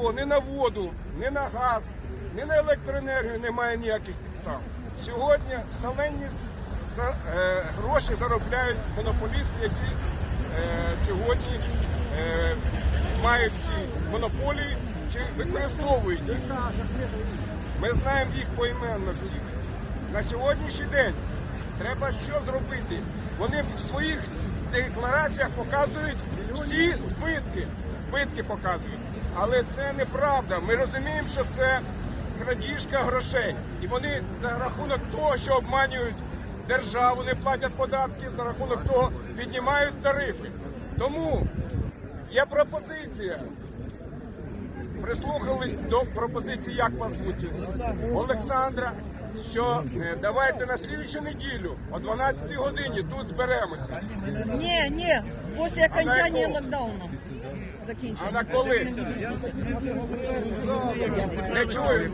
того, ні на воду, ні на газ, ні на електроенергію немає ніяких підстав. Сьогодні шалені е, гроші заробляють монополісти, які е, сьогодні е, мають ці монополії чи використовують їх. Ми знаємо їх поіменно всіх. На сьогоднішній день треба що зробити? Вони в своїх деклараціях показують всі збитки. Збитки показують. Але це неправда. Ми розуміємо, що це крадіжка грошей. І вони за рахунок того, що обманюють державу, не платять податки, за рахунок того піднімають тарифи. Тому є пропозиція прислухались до пропозиції, як вас звуть Олександра. Що е, давайте на слідчу неділю о 12 годині тут зберемося. Ні, ні, після окончання локдауну. Закінчення. А на коли? Не чую.